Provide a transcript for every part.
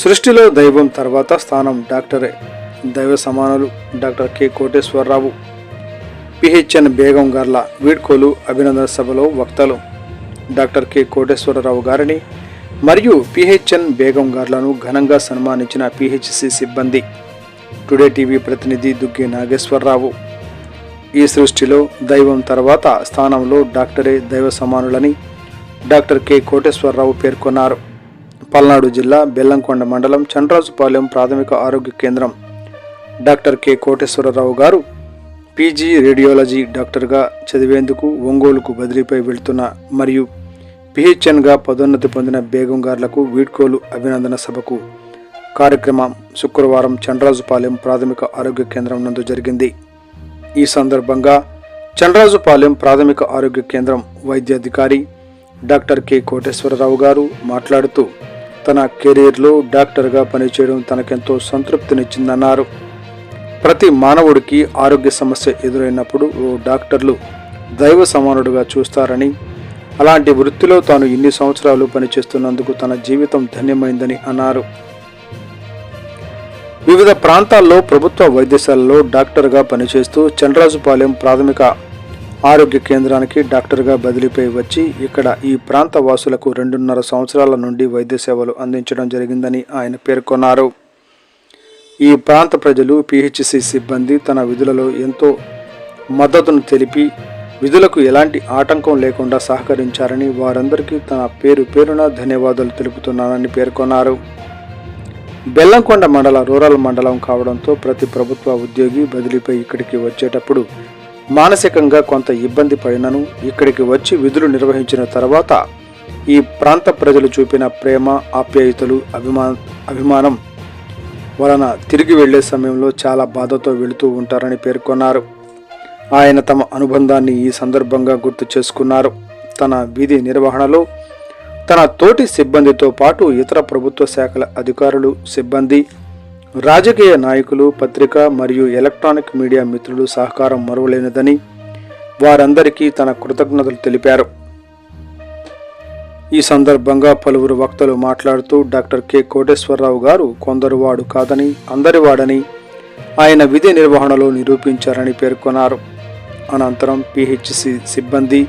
సృష్టిలో దైవం తర్వాత స్థానం డాక్టరే దైవ సమానులు doctor K Koteswararao. PHN Begum గార్ల వీడ్కోలు అభినందన సభలో వక్తలు డాక్టర్ కె కోటేశ్వరరావు గారిని మరియు పిహెచ్ఎన్ బేగం గార్లను ఘనంగా సన్మానించిన పిహెచ్సి సిబ్బంది. టుడే టీవీ ప్రతినిధి దుగ్గి నాగేశ్వరరావు. ఈ సృష్టిలో దైవం తర్వాత స్థానంలో డాక్టరే దైవ సమానులని డాక్టర్ కె కోటేశ్వరరావు పేర్కొన్నారు. పల్నాడు జిల్లా బెల్లంకొండ మండలం చండ్రాజుపాలెం ప్రాథమిక ఆరోగ్య కేంద్రం. Doctor K. కోటేశ్వరరావు గారు పీజీ రేడియాలజీ డాక్టర్గా చదివేందుకు ఒంగోలుకు బదిలీపై వెళ్తున్న మరియు పిహెచ్ఎన్గా పదోన్నతి పొందిన బేగం గార్లకు వీడ్కోలు అభినందన సభకు కార్యక్రమం శుక్రవారం చండ్రాజుపాలెం ప్రాథమిక ఆరోగ్య కేంద్రం నందు జరిగింది. ఈ సందర్భంగా చండ్రాజుపాలెం ప్రాథమిక ఆరోగ్య కేంద్రం వైద్యాధికారి డాక్టర్ కె కోటేశ్వరరావు గారు మాట్లాడుతూ తన కెరీర్లో డాక్టర్గా పనిచేయడం తనకెంతో సంతృప్తినిచ్చిందన్నారు. ప్రతి మానవుడికి ఆరోగ్య సమస్య ఎదురైనప్పుడు ఓ డాక్టర్లు దైవ సమానుడుగా చూస్తారని అలాంటి వృత్తిలో తాను ఇన్ని సంవత్సరాలు పనిచేస్తున్నందుకు తన జీవితం ధన్యమైందని అన్నారు. వివిధ ప్రాంతాల్లో ప్రభుత్వ వైద్యశాలలో డాక్టర్గా పనిచేస్తూ చండ్రాజుపాలెం ప్రాథమిక ఆరోగ్య కేంద్రానికి డాక్టర్గా బదిలీపై వచ్చి ఇక్కడ ఈ ప్రాంత వాసులకు రెండున్నర సంవత్సరాల నుండి వైద్య సేవలు అందించడం జరిగిందని ఆయన పేర్కొన్నారు. ఈ ప్రాంత ప్రజలు పిహెచ్సి సిబ్బంది తన విధులలో ఎంతో మద్దతును తెలిపి విధులకు ఎలాంటి ఆటంకం లేకుండా సహకరించారని వారందరికీ తన పేరు పేరున ధన్యవాదాలు తెలుపుతున్నానని పేర్కొన్నారు. బెల్లంకొండ మండల రూరల్ మండలం కావడంతో ప్రతి ప్రభుత్వ ఉద్యోగి బదిలీపై ఇక్కడికి వచ్చేటప్పుడు మానసికంగా కొంత ఇబ్బంది పడినను ఇక్కడికి వచ్చి విధులు నిర్వహించిన తర్వాత ఈ ప్రాంత ప్రజలు చూపిన ప్రేమ ఆప్యాయతలు అభిమా అభిమానం వలన తిరిగి వెళ్ళే సమయంలో చాలా బాధతో వెళుతూ ఉంటారని పేర్కొన్నారు. ఆయన తమ అనుబంధాన్ని ఈ సందర్భంగా గుర్తు చేసుకున్నారు. తన వీధి నిర్వహణలో తన తోటి సిబ్బందితో పాటు ఇతర ప్రభుత్వ శాఖల అధికారులు సిబ్బంది రాజకీయ నాయకులు పత్రిక మరియు ఎలక్ట్రానిక్ మీడియా మిత్రులు సహకారం మరువలేనిదని వారందరికీ తన కృతజ్ఞతలు తెలిపారు. ఈ సందర్భంగా పలువురు వక్తలు మాట్లాడుతూ డాక్టర్ కె. కోటేశ్వరరావు గారు కొందరు వాడు కాదని అందరివాడని ఆయన విధి నిర్వహణలో నిరూపించారని పేర్కొన్నారు. అనంతరం పిహెచ్సి సిబ్బంది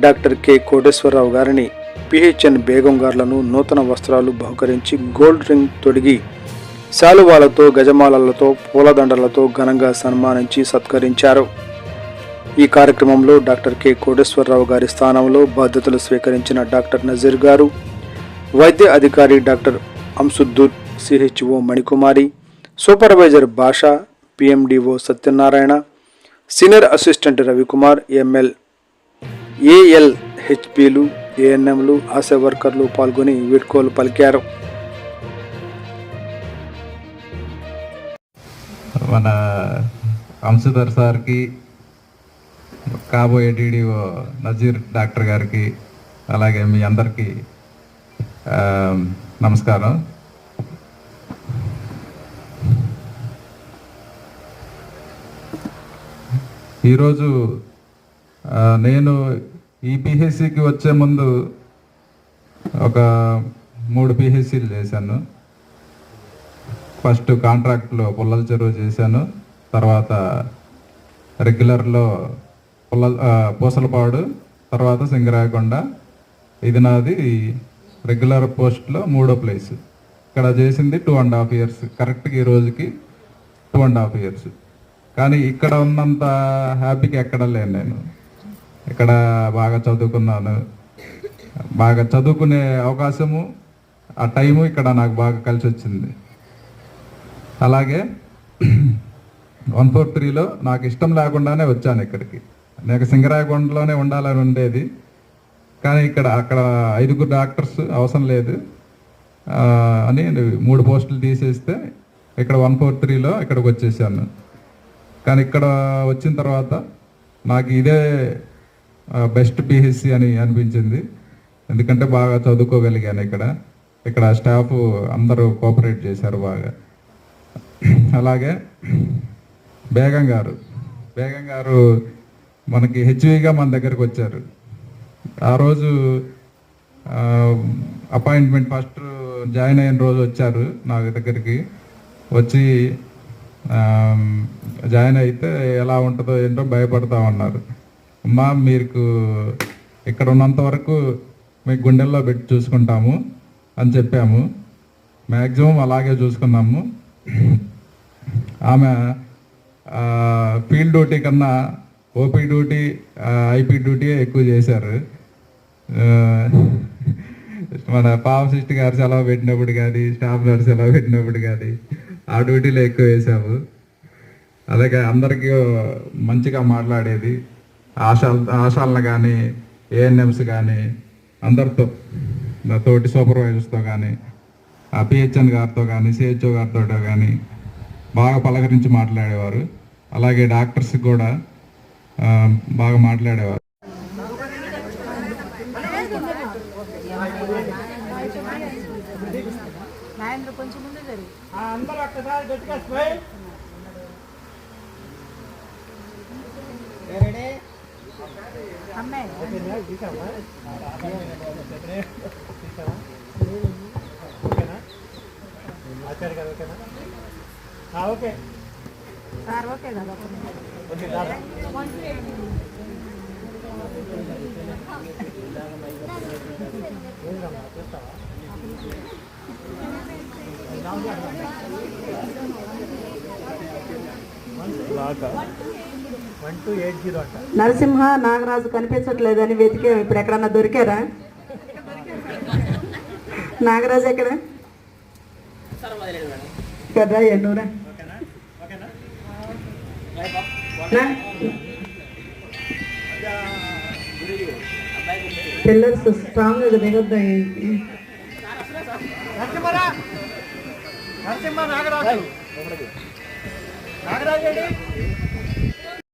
డాక్టర్ కె. కోటేశ్వరరావు గారిని పిహెచ్ఎన్ బేగం గార్లను నూతన వస్త్రాలు బహుకరించి గోల్డ్ రింగ్ తొడిగి శాలువాలతో గజమాలలతో పూలదండలతో ఘనంగా సన్మానించి సత్కరించారు. ఈ కార్యక్రమంలో డాక్టర్ కె. కోటేశ్వరరావు గారి స్థానంలో బాధ్యతలు స్వీకరించిన డాక్టర్ నజీర్ గారు వైద్య అధికారి doctor Amsuddur CHO Manikumari supervisor Basha PMDO Satyanarayana senior assistant Ravikumar ML AL హెచ్పిలు ఏఎన్ఎంలు ఆశా వర్కర్లు పాల్గొని వీడ్కోలు పలికారు. మన అంశధర్ సార్కి కాబోయే టీడీఓ నజీర్ డాక్టర్ గారికి అలాగే మీ అందరికీ నమస్కారం. ఈరోజు నేను ఈ పిహెచ్సికి వచ్చే ముందు ఒక మూడు పిహెచ్సిలు చేశాను. ఫస్ట్ కాంట్రాక్ట్లో పుల్లల చెరువు చేశాను. తర్వాత రెగ్యులర్లో పుల్ల పూసలపాడు తర్వాత సింగరాయకొండ. ఇది నాది రెగ్యులర్ పోస్ట్లో మూడో ప్లేస్. ఇక్కడ చేసింది టూ అండ్ హాఫ్ ఇయర్స్ కరెక్ట్గా ఈ రోజుకి టూ అండ్ హాఫ్ ఇయర్స్ కానీ ఇక్కడ ఉన్నంత హ్యాపీగా ఎక్కడ లేను నేను. ఇక్కడ బాగా చదువుకున్నాను. బాగా చదువుకునే అవకాశము ఆ టైము ఇక్కడ నాకు బాగా కలిసి వచ్చింది అలాగే వన్ ఫోర్ త్రీలో నాకు ఇష్టం లేకుండానే వచ్చాను ఇక్కడికి. నాకు సింగరాయకొండలోనే ఉండాలని ఉండేది. కానీ ఇక్కడ అక్కడ ఐదుగురు డాక్టర్స్ అవసరం లేదు. అని మూడు పోస్టులు తీసేస్తే ఇక్కడ వన్ ఫోర్ త్రీలో ఇక్కడికి వచ్చేసాను. కానీ ఇక్కడ వచ్చిన తర్వాత నాకు ఇదే బెస్ట్ పిహెచ్సి అని అనిపించింది. ఎందుకంటే బాగా చదువుకోగలిగాను ఇక్కడ. ఇక్కడ స్టాఫ్ అందరూ కోఆపరేట్ చేశారు బాగా. అలాగే బేగం గారు. బేగం గారు మనకి హెచ్విగా మన దగ్గరకు వచ్చారు. ఆ రోజు అపాయింట్మెంట్ ఫస్ట్ జాయిన్ అయిన రోజు వచ్చారు నా దగ్గరికి. వచ్చి జాయిన్ అయితే ఎలా ఉంటుందో ఏంటో భయపడతా ఉన్నారు. అమ్మా మీకు ఇక్కడ ఉన్నంత వరకు మీ గుండెల్లో పెట్టి చూసుకుంటాము అని చెప్పాము. మ్యాక్సిమం అలాగే చూసుకున్నాము. ఆమె ఫీల్డ్ డ్యూటీ కన్నా ఓపీ డ్యూటీ ఐపీ డ్యూటీ ఎక్కువ చేశారు. మన పాప సిస్ట్ గారు సెలవు పెట్టినప్పుడు కానీ స్టాఫ్ గారు సెలవు పెట్టినప్పుడు కానీ ఆ డ్యూటీలో ఎక్కువ వేసాము అలాగే అందరికీ మంచిగా మాట్లాడేది. ఆశాల ఆశాలను కానీ ఏఎన్ఎంస్ కానీ అందరితో తోటి సూపర్వైజర్స్తో కానీ ఆ పిహెచ్ఎన్ గారితో కానీ సిహెచ్ఓ గారితో కానీ బాగా పలకరించి మాట్లాడేవారు. అలాగే డాక్టర్స్ కూడా బాగా మాట్లాడేవారు. నాయన కొంచెం ముందు జరిగి. అందరూ ఒక్కసారి గట్టిగా స్మైల్ రెడీ అమ్మాయి తీసామా ఓకేనా ఆచార్య గారు ఓకేనా? ఓకే. సార్ కదా. దాదా నరసింహ నాగరాజు కనిపించట్లేదని వెతికాం ఇప్పుడు ఎక్కడన్నా దొరికారా? నాగరాజు ఎక్కడ? కదా ఎన్నూరా? పిల్లర్స్ స్ట్రాంగ్గా నరసింహరా! నరసింహ నాగరాజు! నాగరాజు ఏంటి?